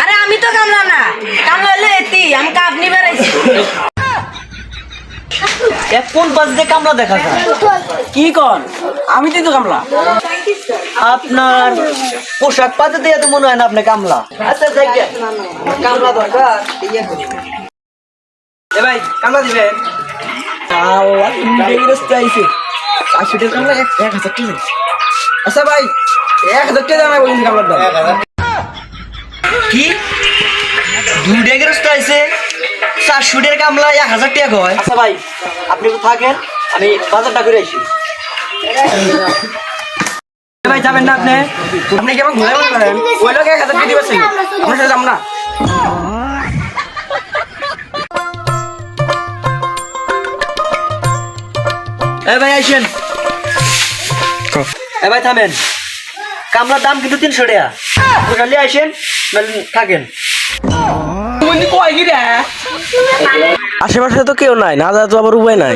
আরে আমি তো কামলাম না। কামলা হলে এটি আমি কাপ নি কোন বাস দিয়ে কামলা দেখা কি কন? আমি তো কামলা আপনার পোশাক পাতে দিয়ে তো মনে হয় না আপনি কামলা আচ্ছা কামলা দরকার ইয়ে ভাই কামলা দিবেন আচ্ছা ভাই এক হাজার টাকা দাম কামলার দাম। কি? চারশো টাকা কামলা এক হাজার টাকা হয় আচ্ছা ভাই আপনি থাকেন আমি বাজারটা করে আসি। ভাই যাবেন না আপনি? আপনি কেমন ঘুরে ওই লোক এক হাজার টাকা দিবে ছিল আপনার সাথে যাম না। এ ভাই আইসেন এ ভাই থামেন। কামলার দাম কিন্তু তিনশো টাকা। খালি আইসেন থাকেন। আশেপাশে তো কেউ নাই না যা তো আবার উপায় নাই।